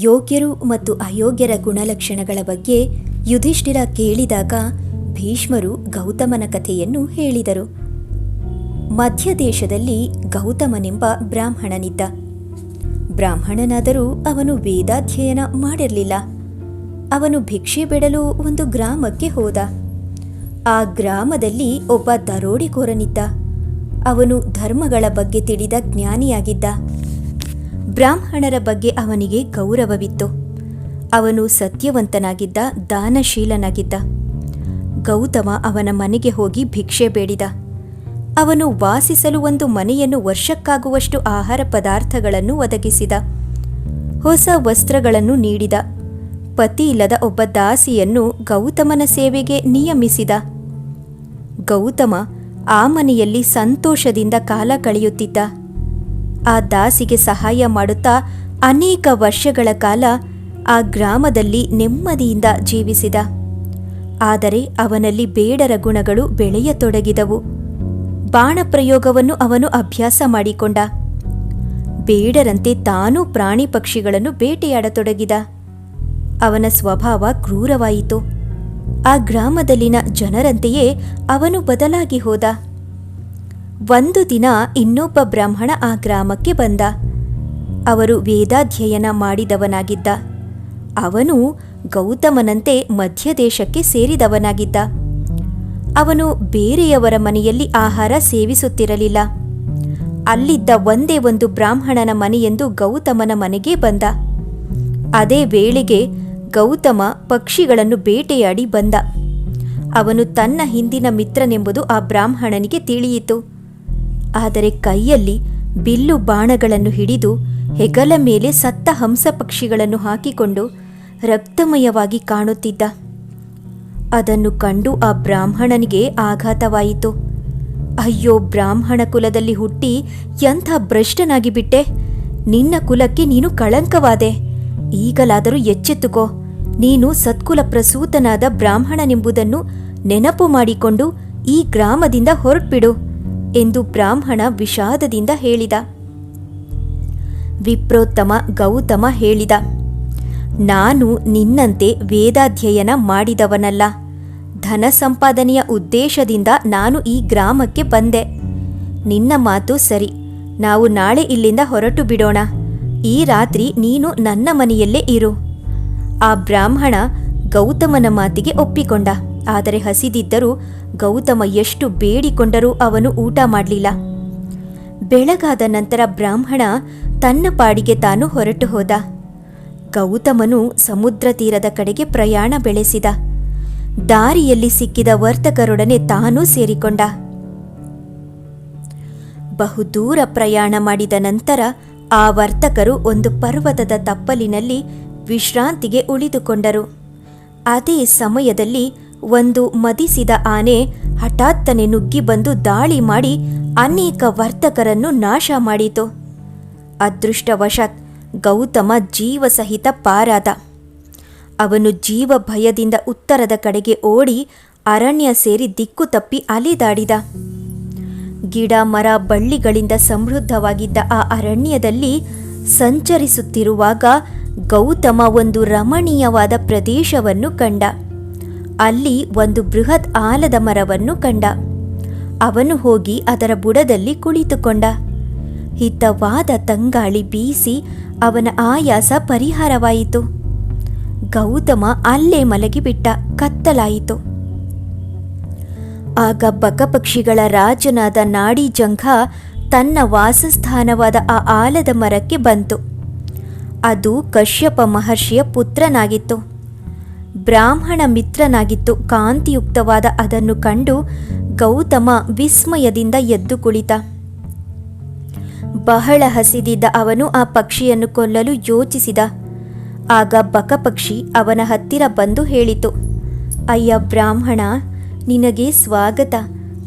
ಯೋಗ್ಯರು ಮತ್ತು ಅಯೋಗ್ಯರ ಗುಣಲಕ್ಷಣಗಳ ಬಗ್ಗೆ ಯುಧಿಷ್ಠಿರ ಕೇಳಿದಾಗ ಭೀಷ್ಮರು ಗೌತಮನ ಕಥೆಯನ್ನು ಹೇಳಿದರು. ಮಧ್ಯದೇಶದಲ್ಲಿ ಗೌತಮನೆಂಬ ಬ್ರಾಹ್ಮಣನಿದ್ದ. ಬ್ರಾಹ್ಮಣನಾದರೂ ಅವನು ವೇದಾಧ್ಯಯನ ಮಾಡಿರಲಿಲ್ಲ. ಅವನು ಭಿಕ್ಷೆ ಬಿಡಲು ಒಂದು ಗ್ರಾಮಕ್ಕೆ ಹೋದ. ಆ ಗ್ರಾಮದಲ್ಲಿ ಒಬ್ಬ ದರೋಡೆಕೋರನಿದ್ದ. ಅವನು ಧರ್ಮಗಳ ಬಗ್ಗೆ ತಿಳಿದ ಜ್ಞಾನಿಯಾಗಿದ್ದ. ಬ್ರಾಹ್ಮಣರ ಬಗ್ಗೆ ಅವನಿಗೆ ಗೌರವವಿತ್ತು. ಅವನು ಸತ್ಯವಂತನಾಗಿದ್ದ, ದಾನಶೀಲನಾಗಿದ್ದ. ಗೌತಮ ಅವನ ಮನೆಗೆ ಹೋಗಿ ಭಿಕ್ಷೆ ಬೇಡಿದ. ಅವನು ವಾಸಿಸಲು ಒಂದು ಮನೆಯನ್ನು ವರ್ಷಕ್ಕಾಗುವಷ್ಟು ಆಹಾರ ಪದಾರ್ಥಗಳನ್ನು ಒದಗಿಸಿದ. ಹೊಸ ವಸ್ತ್ರಗಳನ್ನು ನೀಡಿದ. ಪತಿ ಇಲ್ಲದ ಒಬ್ಬ ದಾಸಿಯನ್ನು ಗೌತಮನ ಸೇವೆಗೆ ನಿಯಮಿಸಿದ. ಗೌತಮ ಆ ಮನೆಯಲ್ಲಿ ಸಂತೋಷದಿಂದ ಕಾಲ ಕಳೆಯುತ್ತಿದ್ದ. ಆ ದಾಸಿಗೆ ಸಹಾಯ ಮಾಡುತ್ತಾ ಅನೇಕ ವರ್ಷಗಳ ಕಾಲ ಆ ಗ್ರಾಮದಲ್ಲಿ ನೆಮ್ಮದಿಯಿಂದ ಜೀವಿಸಿದ. ಆದರೆ ಅವನಲ್ಲಿ ಬೇಡರ ಗುಣಗಳು ಬೆಳೆಯತೊಡಗಿದವು. ಬಾಣ ಪ್ರಯೋಗವನ್ನು ಅವನು ಅಭ್ಯಾಸ ಮಾಡಿಕೊಂಡ. ಬೇಡರಂತೆ ತಾನೂ ಪ್ರಾಣಿ ಪಕ್ಷಿಗಳನ್ನು ಬೇಟೆಯಾಡತೊಡಗಿದ. ಅವನ ಸ್ವಭಾವ ಕ್ರೂರವಾಯಿತು. ಆ ಗ್ರಾಮದಲ್ಲಿನ ಜನರಂತೆಯೇ ಅವನು ಬದಲಾಗಿ ಹೋದ. ಒಂದು ದಿನ ಇನ್ನೊಬ್ಬ ಬ್ರಾಹ್ಮಣ ಆ ಗ್ರಾಮಕ್ಕೆ ಬಂದ. ಅವರು ವೇದಾಧ್ಯಯನ ಮಾಡಿದವನಾಗಿದ್ದ. ಅವನು ಗೌತಮನಂತೆ ಮಧ್ಯದೇಶಕ್ಕೆ ಸೇರಿದವನಾಗಿದ್ದ. ಅವನು ಬೇರೆಯವರ ಮನೆಯಲ್ಲಿ ಆಹಾರ ಸೇವಿಸುತ್ತಿರಲಿಲ್ಲ. ಅಲ್ಲಿದ್ದ ಒಂದೇ ಒಂದು ಬ್ರಾಹ್ಮಣನ ಮನೆಯೆಂದು ಗೌತಮನ ಮನೆಗೆ ಬಂದ. ಅದೇ ವೇಳೆಗೆ ಗೌತಮ ಪಕ್ಷಿಗಳನ್ನು ಬೇಟೆಯಾಡಿ ಬಂದ. ಅವನು ತನ್ನ ಹಿಂದಿನ ಮಿತ್ರನೆಂಬುದು ಆ ಬ್ರಾಹ್ಮಣನಿಗೆ ತಿಳಿಯಿತು. ಆದರೆ ಕೈಯಲ್ಲಿ ಬಿಲ್ಲು ಬಾಣಗಳನ್ನು ಹಿಡಿದು ಹೆಗಲ ಮೇಲೆ ಸತ್ತ ಹಂಸ ಪಕ್ಷಿಗಳನ್ನು ಹಾಕಿಕೊಂಡು ರಕ್ತಮಯವಾಗಿ ಕಾಣುತ್ತಿದ್ದ. ಅದನ್ನು ಕಂಡು ಆ ಬ್ರಾಹ್ಮಣನಿಗೆ ಆಘಾತವಾಯಿತು. ಅಯ್ಯೋ ಬ್ರಾಹ್ಮಣ ಕುಲದಲ್ಲಿ ಹುಟ್ಟಿ ಎಂಥ ಭ್ರಷ್ಟನಾಗಿ ಬಿಟ್ಟೆ? ನಿನ್ನ ಕುಲಕ್ಕೆ ನೀನು ಕಳಂಕವಾದೆ. ಈಗಲಾದರೂ ಎಚ್ಚೆತ್ತುಕೋ. ನೀನು ಸತ್ಕುಲ ಪ್ರಸೂತನಾದ ಬ್ರಾಹ್ಮಣನೆಂಬುದನ್ನು ನೆನಪು ಮಾಡಿಕೊಂಡು ಈ ಗ್ರಾಮದಿಂದ ಹೊರಟ್ಬಿಡು. ಎಂದು ಬ್ರಾಹ್ಮಣ ವಿಷಾದದಿಂದ ಹೇಳಿದ. ವಿಪ್ರೋತ್ತಮ ಗೌತಮ ಹೇಳಿದ, ನಾನು ನಿನ್ನಂತೆ ವೇದಾಧ್ಯಯನ ಮಾಡಿದವನಲ್ಲ. ಧನ ಸಂಪಾದನೆಯ ಉದ್ದೇಶದಿಂದ ನಾನು ಈ ಗ್ರಾಮಕ್ಕೆ ಬಂದೆ. ನಿನ್ನ ಮಾತು ಸರಿ. ನಾವು ನಾಳೆ ಇಲ್ಲಿಂದ ಹೊರಟು ಬಿಡೋಣ. ಈ ರಾತ್ರಿ ನೀನು ನನ್ನ ಮನೆಯಲ್ಲೇ ಇರು. ಆ ಬ್ರಾಹ್ಮಣ ಗೌತಮನ ಮಾತಿಗೆ ಒಪ್ಪಿಕೊಂಡ. ಆದರೆ ಹಸಿದಿದ್ದರೂ ಗೌತಮ ಎಷ್ಟು ಬೇಡಿಕೊಂಡರೂ ಅವನು ಊಟ ಮಾಡಲಿಲ್ಲ. ಬೆಳಗಾದ ನಂತರ ಬ್ರಾಹ್ಮಣ ತನ್ನ ಪಾಡಿಗೆ ತಾನು ಹೊರಟು ಹೋದ. ಗೌತಮನು ಸಮುದ್ರ ತೀರದ ಕಡೆಗೆ ಪ್ರಯಾಣ ಬೆಳೆಸಿದ. ದಾರಿಯಲ್ಲಿ ಸಿಕ್ಕಿದ ವರ್ತಕರೊಡನೆ ತಾನೂ ಸೇರಿಕೊಂಡ. ಬಹುದೂರ ಪ್ರಯಾಣ ಮಾಡಿದ ನಂತರ ಆ ವರ್ತಕರು ಒಂದು ಪರ್ವತದ ತಪ್ಪಲಿನಲ್ಲಿ ವಿಶ್ರಾಂತಿಗೆ ಉಳಿದುಕೊಂಡರು. ಅದೇ ಸಮಯದಲ್ಲಿ ಒಂದು ಮದಿಸಿದ ಆನೆ ಹಠಾತ್ತನೆ ನುಗ್ಗಿ ಬಂದು ದಾಳಿ ಮಾಡಿ ಅನೇಕ ವರ್ತಕರನ್ನು ನಾಶ ಮಾಡಿತು. ಅದೃಷ್ಟವಶಾತ್ ಗೌತಮ ಜೀವಸಹಿತ ಪಾರಾದ. ಅವನು ಜೀವ ಭಯದಿಂದ ಉತ್ತರದ ಕಡೆಗೆ ಓಡಿ ಅರಣ್ಯ ಸೇರಿ ದಿಕ್ಕು ತಪ್ಪಿ ಅಲಿದಾಡಿದ. ಗಿಡ, ಮರ, ಬಳ್ಳಿಗಳಿಂದ ಸಮೃದ್ಧವಾಗಿದ್ದ ಆ ಅರಣ್ಯದಲ್ಲಿ ಸಂಚರಿಸುತ್ತಿರುವಾಗ ಗೌತಮ ಒಂದು ರಮಣೀಯವಾದ ಪ್ರದೇಶವನ್ನು ಕಂಡ. ಅಲ್ಲಿ ಒಂದು ಬೃಹತ್ ಆಲದ ಮರವನ್ನು ಕಂಡ. ಅವನು ಹೋಗಿ ಅದರ ಬುಡದಲ್ಲಿ ಕುಳಿತುಕೊಂಡ. ಹಿತವಾದ ತಂಗಾಳಿ ಬೀಸಿ ಅವನ ಆಯಾಸ ಪರಿಹಾರವಾಯಿತು. ಗೌತಮ ಅಲ್ಲೇ ಮಲಗಿಬಿಟ್ಟ, ಕತ್ತಲಾಯಿತು. ಆಗ ಬಕಪಕ್ಷಿಗಳ ರಾಜನಾದ ನಾಡಿ ಜಂಘ ತನ್ನ ವಾಸಸ್ಥಾನವಾದ ಆ ಆಲದ ಮರಕ್ಕೆ ಬಂತು. ಅದು ಕಶ್ಯಪ ಮಹರ್ಷಿಯ ಪುತ್ರನಾಗಿತ್ತು. ಬ್ರಾಹ್ಮಣ ಮಿತ್ರನಾಗಿತ್ತು. ಕಾಂತಿಯುಕ್ತವಾದ ಅದನ್ನು ಕಂಡು ಗೌತಮ ವಿಸ್ಮಯದಿಂದ ಎದ್ದು ಕುಳಿತ. ಬಹಳ ಹಸಿದಿದ್ದ ಅವನು ಆ ಪಕ್ಷಿಯನ್ನು ಕೊಲ್ಲಲು ಯೋಚಿಸಿದ. ಆಗ ಬಕಪಕ್ಷಿ ಅವನ ಹತ್ತಿರ ಬಂದು ಹೇಳಿತು, ಅಯ್ಯ ಬ್ರಾಹ್ಮಣ, ನಿನಗೆ ಸ್ವಾಗತ.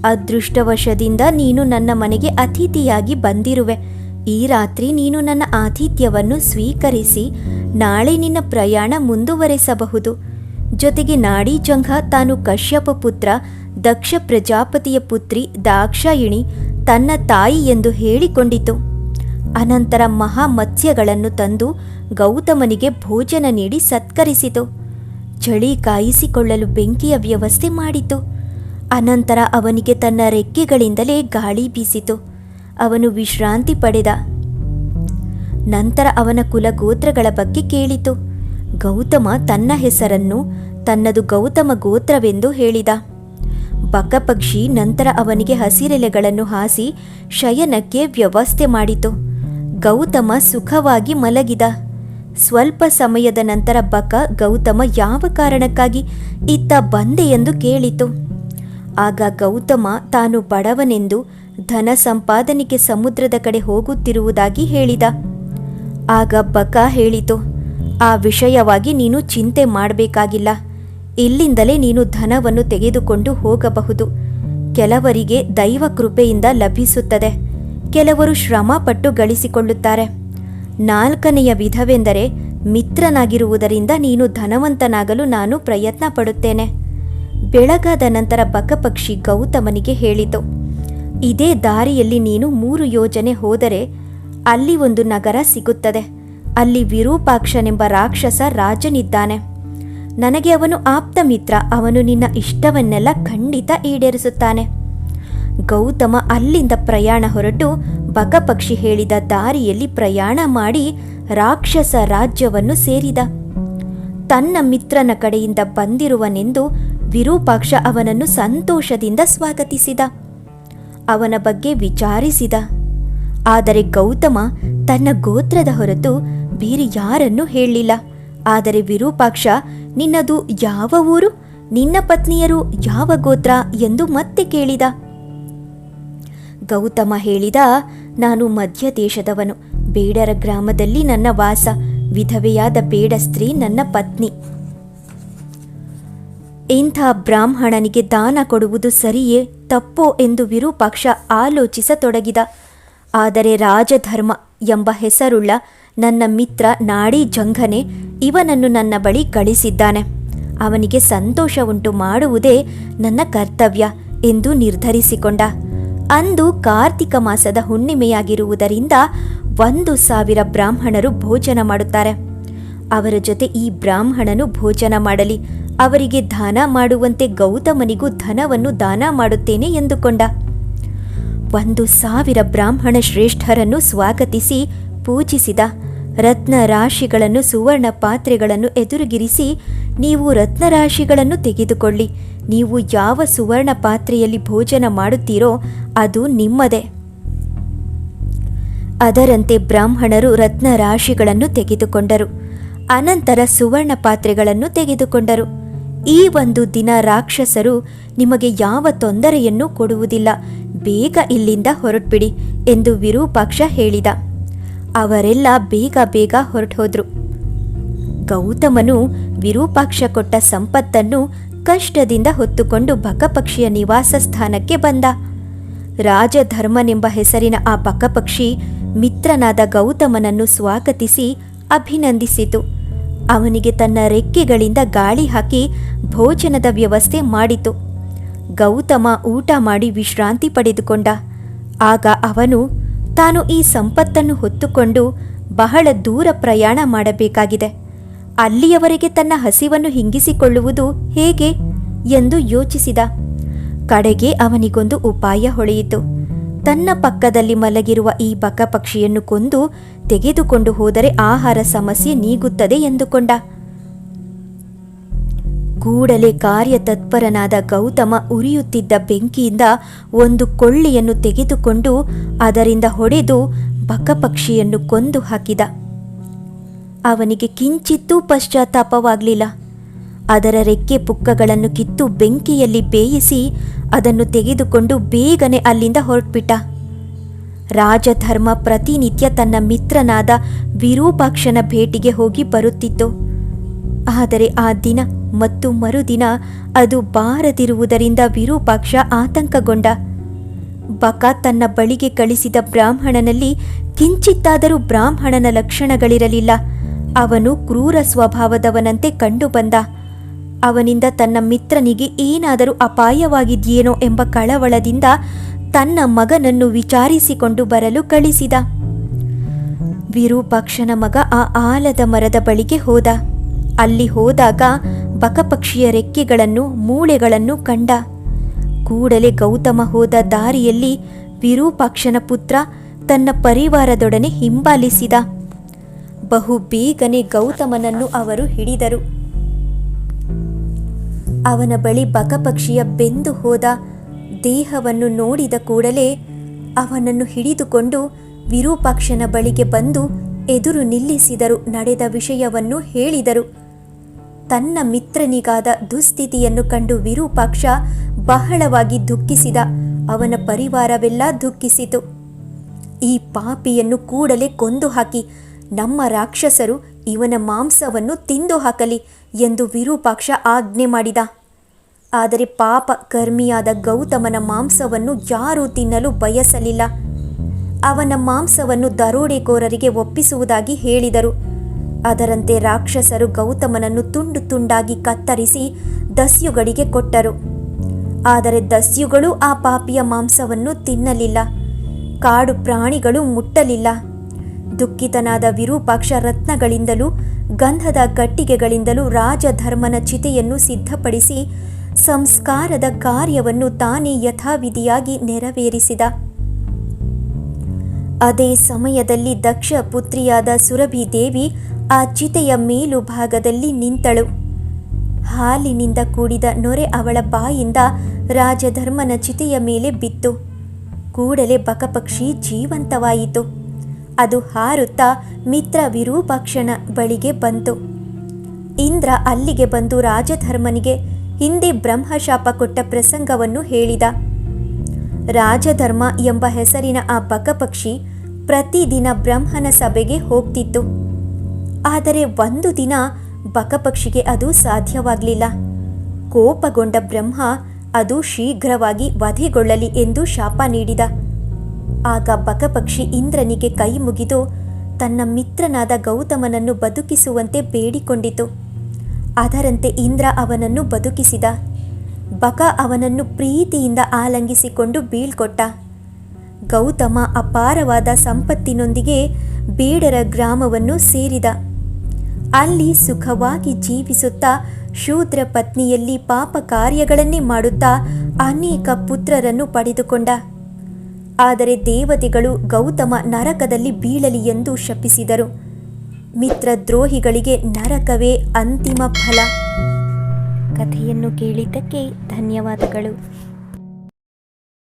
ಅದೃಷ್ಟವಶದಿಂದ ನೀನು ನನ್ನ ಮನೆಗೆ ಅತಿಥಿಯಾಗಿ ಬಂದಿರುವೆ. ಈ ರಾತ್ರಿ ನೀನು ನನ್ನ ಆತಿಥ್ಯವನ್ನು ಸ್ವೀಕರಿಸಿ ನಾಳೆ ನಿನ್ನ ಪ್ರಯಾಣ ಮುಂದುವರೆಸಬಹುದು. ಜೊತೆಗೆ ನಾಡಿ ಜಂಘ ತಾನು ಕಶ್ಯಪ ಪುತ್ರ, ದಕ್ಷ ಪ್ರಜಾಪತಿಯ ಪುತ್ರಿ ದಾಕ್ಷಾಯಿಣಿ ತನ್ನ ತಾಯಿ ಎಂದು ಹೇಳಿಕೊಂಡಿತು. ಅನಂತರ ಮಹಾ ಮತ್ಸ್ಯಗಳನ್ನು ತಂದು ಗೌತಮನಿಗೆ ಭೋಜನ ನೀಡಿ ಸತ್ಕರಿಸಿತು. ಚಳಿ ಕಾಯಿಸಿಕೊಳ್ಳಲು ಬೆಂಕಿಯ ವ್ಯವಸ್ಥೆ ಮಾಡಿತು. ಅನಂತರ ಅವನಿಗೆ ತನ್ನ ರೆಕ್ಕೆಗಳಿಂದಲೇ ಗಾಳಿ ಬೀಸಿತು. ಅವನು ವಿಶ್ರಾಂತಿ ಪಡೆದ. ನಂತರ ಅವನ ಕುಲಗೋತ್ರಗಳ ಬಗ್ಗೆ ಕೇಳಿತು. ಗೌತಮ ತನ್ನ ಹೆಸರನ್ನು ತನ್ನದು ಗೌತಮ ಗೋತ್ರವೆಂದು ಹೇಳಿದ. ಬಕಪಕ್ಷಿ ನಂತರ ಅವನಿಗೆ ಹಸಿರೆಲೆಗಳನ್ನು ಹಾಸಿ ಶಯನಕ್ಕೆ ವ್ಯವಸ್ಥೆ ಮಾಡಿತು. ಗೌತಮ ಸುಖವಾಗಿ ಮಲಗಿದ. ಸ್ವಲ್ಪ ಸಮಯದ ನಂತರ ಬಕ ಗೌತಮ ಯಾವ ಕಾರಣಕ್ಕಾಗಿ ಇತ್ತ ಬಂದೆ ಎಂದು ಕೇಳಿತು. ಆಗ ಗೌತಮ ತಾನು ಬಡವನೆಂದು ಧನ ಸಂಪಾದನೆಗೆ ಸಮುದ್ರದ ಕಡೆ ಹೋಗುತ್ತಿರುವುದಾಗಿ ಹೇಳಿದ. ಆಗ ಬಕ ಹೇಳಿತು, ಆ ವಿಷಯವಾಗಿ ನೀನು ಚಿಂತೆ ಮಾಡಬೇಕಾಗಿಲ್ಲ. ಇಲ್ಲಿಂದಲೇ ನೀನು ಧನವನ್ನು ತೆಗೆದುಕೊಂಡು ಹೋಗಬಹುದು. ಕೆಲವರಿಗೆ ದೈವ ಕೃಪೆಯಿಂದ ಲಭಿಸುತ್ತದೆ. ಕೆಲವರು ಶ್ರಮ ಪಟ್ಟು ಗಳಿಸಿಕೊಳ್ಳುತ್ತಾರೆ. ನಾಲ್ಕನೆಯ ವಿಧವೆಂದರೆ ಮಿತ್ರನಾಗಿರುವುದರಿಂದ ನೀನು ಧನವಂತನಾಗಲು ನಾನು ಪ್ರಯತ್ನ ಪಡುತ್ತೇನೆ ಬೆಳಗಾದ ನಂತರ ಬಕಪಕ್ಷಿ ಗೌತಮನಿಗೆ ಹೇಳಿತು. ಇದೇ ದಾರಿಯಲ್ಲಿ ನೀನು ಮೂರು ಯೋಜನೆ ಹೋದರೆ ಅಲ್ಲಿ ಒಂದು ನಗರ ಸಿಗುತ್ತದೆ. ಅಲ್ಲಿ ವಿರೂಪಾಕ್ಷನೆಂಬ ರಾಕ್ಷಸ ರಾಜನಿದ್ದಾನೆ. ನನಗೆ ಅವನು ಆಪ್ತ ಮಿತ್ರ, ಅವನು ನಿನ್ನ ಇಷ್ಟವನ್ನೆಲ್ಲ ಖಂಡಿತ ಈಡೇರಿಸುತ್ತಾನೆ. ಗೌತಮ ಅಲ್ಲಿಂದ ಪ್ರಯಾಣ ಹೊರಟು ಬಕಪಕ್ಷಿ ಹೇಳಿದ ದಾರಿಯಲ್ಲಿ ಪ್ರಯಾಣ ಮಾಡಿ ರಾಕ್ಷಸ ರಾಜ್ಯವನ್ನು ಸೇರಿದ. ತನ್ನ ಮಿತ್ರನ ಕಡೆಯಿಂದ ಬಂದಿರುವನೆಂದು ವಿರೂಪಾಕ್ಷ ಅವನನ್ನು ಸಂತೋಷದಿಂದ ಸ್ವಾಗತಿಸಿದ. ಅವನ ಬಗ್ಗೆ ವಿಚಾರಿಸಿದ. ಆದರೆ ಗೌತಮ ತನ್ನ ಗೋತ್ರದ ಹೊರತು ಬೇರೆ ಯಾರನ್ನೂ ಹೇಳಲಿಲ್ಲ. ಆದರೆ ವಿರೂಪಾಕ್ಷ, ನಿನ್ನದು ಯಾವ ಊರು? ನಿನ್ನ ಪತ್ನಿಯರು ಯಾವ ಗೋತ್ರ ಎಂದು ಮತ್ತೆ ಕೇಳಿದ. ಗೌತಮ ಹೇಳಿದ, ನಾನು ಮಧ್ಯ ದೇಶದವನು ಬೇಡರ ಗ್ರಾಮದಲ್ಲಿ ನನ್ನ ವಾಸ. ವಿಧವೆಯಾದ ಬೇಡ ಸ್ತ್ರೀ ನನ್ನ ಪತ್ನಿ. ಇಂಥ ಬ್ರಾಹ್ಮಣನಿಗೆ ದಾನ ಕೊಡುವುದು ಸರಿಯೇ, ತಪ್ಪೋ ಎಂದು ವಿರೂಪಾಕ್ಷ ಆಲೋಚಿಸತೊಡಗಿದ. ಆದರೆ ರಾಜಧರ್ಮ ಎಂಬ ಹೆಸರುಳ್ಳ ನನ್ನ ಮಿತ್ರ ನಾಡಿ ಜಂಘನೆ ಇವನನ್ನು ನನ್ನ ಬಳಿ ಕಳಿಸಿದ್ದಾನೆ. ಅವನಿಗೆ ಸಂತೋಷ ಉಂಟು ಮಾಡುವುದೇ ನನ್ನ ಕರ್ತವ್ಯ ಎಂದು ನಿರ್ಧರಿಸಿಕೊಂಡ. ಅಂದು ಕಾರ್ತಿಕ ಮಾಸದ ಹುಣ್ಣಿಮೆಯಾಗಿರುವುದರಿಂದ ಒಂದು ಸಾವಿರ ಬ್ರಾಹ್ಮಣರು ಭೋಜನ ಮಾಡುತ್ತಾರೆ. ಅವರ ಜೊತೆ ಈ ಬ್ರಾಹ್ಮಣನು ಭೋಜನ ಮಾಡಲಿ. ಅವರಿಗೆ ದಾನ ಮಾಡುವಂತೆ ಗೌತಮನಿಗೂ ಧನವನ್ನು ದಾನ ಮಾಡುತ್ತೇನೆ ಎಂದುಕೊಂಡ. ಒಂದು ಸಾವಿರ ಬ್ರಾಹ್ಮಣ ಶ್ರೇಷ್ಠರನ್ನು ಸ್ವಾಗತಿಸಿ ಪೂಜಿಸಿದ. ರತ್ನ ರಾಶಿಗಳನ್ನು, ಸುವರ್ಣ ಪಾತ್ರೆಗಳನ್ನು ಎದುರುಗಿರಿಸಿ, ನೀವು ರತ್ನರಾಶಿಗಳನ್ನು ತೆಗೆದುಕೊಳ್ಳಿ. ನೀವು ಯಾವ ಸುವರ್ಣ ಪಾತ್ರೆಯಲ್ಲಿ ಭೋಜನ ಮಾಡುತ್ತೀರೋ ಅದು ನಿಮ್ಮದೇ. ಅದರಂತೆ ಬ್ರಾಹ್ಮಣರು ರತ್ನ ರಾಶಿಗಳನ್ನು ತೆಗೆದುಕೊಂಡರು. ಅನಂತರ ಸುವರ್ಣ ಪಾತ್ರೆಗಳನ್ನು ತೆಗೆದುಕೊಂಡರು. ಈ ಒಂದು ದಿನ ರಾಕ್ಷಸರು ನಿಮಗೆ ಯಾವ ತೊಂದರೆಯನ್ನು ಕೊಡುವುದಿಲ್ಲ. ಬೇಗ ಇಲ್ಲಿಂದ ಹೊರಟ್ಬಿಡಿ ಎಂದು ವಿರೂಪಾಕ್ಷ ಹೇಳಿದ. ಅವರೆಲ್ಲ ಬೇಗ ಬೇಗ ಹೊರಟೋದ್ರು. ಗೌತಮನು ವಿರೂಪಾಕ್ಷ ಕೊಟ್ಟ ಸಂಪತ್ತನ್ನು ಕಷ್ಟದಿಂದ ಹೊತ್ತುಕೊಂಡು ಬಕಪಕ್ಷಿಯ ನಿವಾಸ ಸ್ಥಾನಕ್ಕೆ ಬಂದ. ರಾಜಧರ್ಮನೆಂಬ ಹೆಸರಿನ ಆ ಬಕಪಕ್ಷಿ ಮಿತ್ರನಾದ ಗೌತಮನನ್ನು ಸ್ವಾಗತಿಸಿ ಅಭಿನಂದಿಸಿತು. ಅವನಿಗೆ ತನ್ನ ರೆಕ್ಕೆಗಳಿಂದ ಗಾಳಿ ಹಾಕಿ ಭೋಜನದ ವ್ಯವಸ್ಥೆ ಮಾಡಿತು. ಗೌತಮ ಊಟ ಮಾಡಿ ವಿಶ್ರಾಂತಿ ಪಡೆದುಕೊಂಡ. ಆಗ ಅವನು ತಾನು ಈ ಸಂಪತ್ತನ್ನು ಹೊತ್ತುಕೊಂಡು ಬಹಳ ದೂರ ಪ್ರಯಾಣ ಮಾಡಬೇಕಾಗಿದೆ. ಅಲ್ಲಿಯವರೆಗೆ ತನ್ನ ಹಸಿವನ್ನು ಹಿಂಗಿಸಿಕೊಳ್ಳುವುದು ಹೇಗೆ ಎಂದು ಯೋಚಿಸಿದ. ಕಡೆಗೆ ಅವನಿಗೊಂದು ಉಪಾಯ ಹೊಳೆಯಿತು. ತನ್ನ ಪಕ್ಕದಲ್ಲಿ ಮಲಗಿರುವ ಈ ಬಕಪಕ್ಷಿಯನ್ನು ಕೊಂದು ತೆಗೆದುಕೊಂಡು ಹೋದರೆ ಆಹಾರ ಸಮಸ್ಯೆ ನೀಗುತ್ತದೆ ಎಂದುಕೊಂಡ. ಕೂಡಲೇ ಕಾರ್ಯತತ್ಪರನಾದ ಗೌತಮ ಉರಿಯುತ್ತಿದ್ದ ಬೆಂಕಿಯಿಂದ ಒಂದು ಕೊಳ್ಳಿಯನ್ನು ತೆಗೆದುಕೊಂಡು ಅದರಿಂದ ಹೊಡೆದು ಬಕಪಕ್ಷಿಯನ್ನು ಕೊಂದು ಹಾಕಿದ. ಅವನಿಗೆ ಕಿಂಚಿತ್ತೂ ಪಶ್ಚಾತ್ತಾಪವಾಗಲಿಲ್ಲ. ಅದರ ರೆಕ್ಕೆ ಪುಕ್ಕಗಳನ್ನು ಕಿತ್ತು ಬೆಂಕಿಯಲ್ಲಿ ಬೇಯಿಸಿ ಅದನ್ನು ತೆಗೆದುಕೊಂಡು ಬೇಗನೆ ಅಲ್ಲಿಂದ ಹೊರಟ್ಬಿಟ್ಟ. ರಾಜಧರ್ಮ ಪ್ರತಿನಿತ್ಯ ತನ್ನ ಮಿತ್ರನಾದ ವಿರೂಪಾಕ್ಷನ ಭೇಟಿಗೆ ಹೋಗಿ ಬರುತ್ತಿತ್ತು. ಆದರೆ ಆ ದಿನ ಮತ್ತು ಮರುದಿನ ಅದು ಬಾರದಿರುವುದರಿಂದ ವಿರೂಪಾಕ್ಷ ಆತಂಕಗೊಂಡ. ಬಕ ತನ್ನ ಬಳಿಗೆ ಕಳಿಸಿದ ಬ್ರಾಹ್ಮಣನಲ್ಲಿ ಕಿಂಚಿತ್ತಾದರೂ ಬ್ರಾಹ್ಮಣನ ಲಕ್ಷಣಗಳಿರಲಿಲ್ಲ. ಅವನು ಕ್ರೂರ ಸ್ವಭಾವದವನಂತೆ ಕಂಡುಬಂದ. ಅವನಿಂದ ತನ್ನ ಮಿತ್ರನಿಗೆ ಏನಾದರೂ ಅಪಾಯವಾಗಿದೆಯೇನೋ ಎಂಬ ಕಳವಳದಿಂದ ತನ್ನ ಮಗನನ್ನು ವಿಚಾರಿಸಿಕೊಂಡು ಬರಲು ಕಳಿಸಿದ. ವಿರೂಪಾಕ್ಷನ ಮಗ ಆ ಆಲದ ಮರದ ಬಳಿಗೆ ಹೋದ. ಅಲ್ಲಿ ಹೋದಾಗ ಬಕಪಕ್ಷಿಯ ರೆಕ್ಕೆಗಳನ್ನು, ಮೂಳೆಗಳನ್ನು ಕಂಡ. ಕೂಡಲೇ ಗೌತಮ ಹೋದ ದಾರಿಯಲ್ಲಿ ವಿರೂಪಾಕ್ಷನ ಪುತ್ರ ತನ್ನ ಪರಿವಾರದೊಡನೆ ಹಿಂಬಾಲಿಸಿದ. ಬಹು ಬೇಗನೆ ಗೌತಮನನ್ನು ಅವರು ಹಿಡಿದರು. ಅವನ ಬಳಿ ಬಕಪಕ್ಷಿಯ ಬೆಂದು ಹೋದ ದೇಹವನ್ನು ನೋಡಿದ ಕೂಡಲೇ ಅವನನ್ನು ಹಿಡಿದುಕೊಂಡು ವಿರೂಪಾಕ್ಷನ ಬಳಿಗೆ ಬಂದು ಎದುರು ನಿಲ್ಲಿಸಿದರು, ನಡೆದ ವಿಷಯವನ್ನು ಹೇಳಿದರು. ತನ್ನ ಮಿತ್ರನಿಗಾದ ದುಸ್ಥಿತಿಯನ್ನು ಕಂಡು ವಿರೂಪಾಕ್ಷ ಬಹಳವಾಗಿ ದುಃಖಿಸಿದ. ಅವನ ಪರಿವಾರವೆಲ್ಲ ದುಃಖಿಸಿತು. ಈ ಪಾಪಿಯನ್ನು ಕೂಡಲೇ ಕೊಂದು ಹಾಕಿ, ನಮ್ಮ ರಾಕ್ಷಸರು ಇವನ ಮಾಂಸವನ್ನು ತಿಂದು ಹಾಕಲಿ. ಎಂದು ವಿರೂಪಾಕ್ಷ ಆಜ್ಞೆ ಮಾಡಿದ. ಆದರೆ ಪಾಪ ಕರ್ಮಿಯಾದ ಗೌತಮನ ಮಾಂಸವನ್ನು ಯಾರೂ ತಿನ್ನಲು ಬಯಸಲಿಲ್ಲ. ಅವನ ಮಾಂಸವನ್ನು ದರೋಡೆಕೋರರಿಗೆ ಒಪ್ಪಿಸುವುದಾಗಿ ಹೇಳಿದರು. ಅದರಂತೆ ರಾಕ್ಷಸರು ಗೌತಮನನ್ನು ತುಂಡು ತುಂಡಾಗಿ ಕತ್ತರಿಸಿ ದಸ್ಯುಗಳಿಗೆ ಕೊಟ್ಟರು. ಆದರೆ ದಸ್ಯುಗಳು ಆ ಪಾಪಿಯ ಮಾಂಸವನ್ನು ತಿನ್ನಲಿಲ್ಲ. ಕಾಡು ಪ್ರಾಣಿಗಳು ಮುಟ್ಟಲಿಲ್ಲ. ದುಃಖಿತನಾದ ವಿರೂಪಾಕ್ಷ ರತ್ನಗಳಿಂದಲೂ ಗಂಧದ ಕಟ್ಟಿಗೆಗಳಿಂದಲೂ ರಾಜಧರ್ಮನ ಚಿತೆಯನ್ನು ಸಿದ್ಧಪಡಿಸಿ ಸಂಸ್ಕಾರದ ಕಾರ್ಯವನ್ನು ತಾನೇ ಯಥಾವಿಧಿಯಾಗಿ ನೆರವೇರಿಸಿದ. ಅದೇ ಸಮಯದಲ್ಲಿ ದಕ್ಷ ಪುತ್ರಿಯಾದ ಸುರಭಿ ದೇವಿ ಆ ಚಿತೆಯ ಮೇಲು ಭಾಗದಲ್ಲಿ ನಿಂತಳು. ಹಾಲಿನಿಂದ ಕೂಡಿದ ನೊರೆ ಅವಳ ಬಾಯಿಂದ ರಾಜಧರ್ಮನ ಚಿತೆಯ ಮೇಲೆ ಬಿತ್ತು. ಕೂಡಲೇ ಬಕಪಕ್ಷಿ ಜೀವಂತವಾಯಿತು. ಅದು ಹಾರುತ್ತಾ ಮಿತ್ರ ವಿರೂಪಾಕ್ಷನ ಬಳಿಗೆ ಬಂತು. ಇಂದ್ರ ಅಲ್ಲಿಗೆ ಬಂದು ರಾಜಧರ್ಮನಿಗೆ ಹಿಂದೆ ಬ್ರಹ್ಮಶಾಪ ಕೊಟ್ಟ ಪ್ರಸಂಗವನ್ನು ಹೇಳಿದ. ರಾಜಧರ್ಮ ಎಂಬ ಹೆಸರಿನ ಆ ಬಕಪಕ್ಷಿ ಪ್ರತಿದಿನ ಬ್ರಹ್ಮನ ಸಭೆಗೆ ಹೋಗ್ತಿತ್ತು. ಆದರೆ ಒಂದು ದಿನ ಬಕಪಕ್ಷಿಗೆ ಅದು ಸಾಧ್ಯವಾಗಲಿಲ್ಲ. ಕೋಪಗೊಂಡ ಬ್ರಹ್ಮ ಅದು ಶೀಘ್ರವಾಗಿ ವಧೆಗೊಳ್ಳಲಿ ಎಂದು ಶಾಪ ನೀಡಿದ. ಆಗ ಬಕಪಕ್ಷಿ ಇಂದ್ರನಿಗೆ ಕೈ ಮುಗಿದು ತನ್ನ ಮಿತ್ರನಾದ ಗೌತಮನನ್ನು ಬದುಕಿಸುವಂತೆ ಬೇಡಿಕೊಂಡಿತು. ಅದರಂತೆ ಇಂದ್ರ ಅವನನ್ನು ಬದುಕಿಸಿದ. ಬಕ ಅವನನ್ನು ಪ್ರೀತಿಯಿಂದ ಆಲಂಗಿಸಿಕೊಂಡು ಬೀಳ್ಕೊಟ್ಟ. ಗೌತಮ ಅಪಾರವಾದ ಸಂಪತ್ತಿನೊಂದಿಗೆ ಬೇಡರ ಗ್ರಾಮವನ್ನು ಸೇರಿದ. ಅಲ್ಲಿ ಸುಖವಾಗಿ ಜೀವಿಸುತ್ತಾ ಶೂದ್ರ ಪತ್ನಿಯಲ್ಲಿ ಪಾಪ ಕಾರ್ಯಗಳನ್ನೇ ಮಾಡುತ್ತಾ ಅನೇಕ ಪುತ್ರರನ್ನು ಪಡೆದುಕೊಂಡ. ಆದರೆ ದೇವತೆಗಳು ಗೌತಮ ನರಕದಲ್ಲಿ ಬೀಳಲಿ ಎಂದು ಶಪಿಸಿದರು. ಮಿತ್ರದ್ರೋಹಿಗಳಿಗೆ ನರಕವೇ ಅಂತಿಮ ಫಲ. ಕಥೆಯನ್ನು ಕೇಳಿದ್ದಕ್ಕೆ ಧನ್ಯವಾದಗಳು.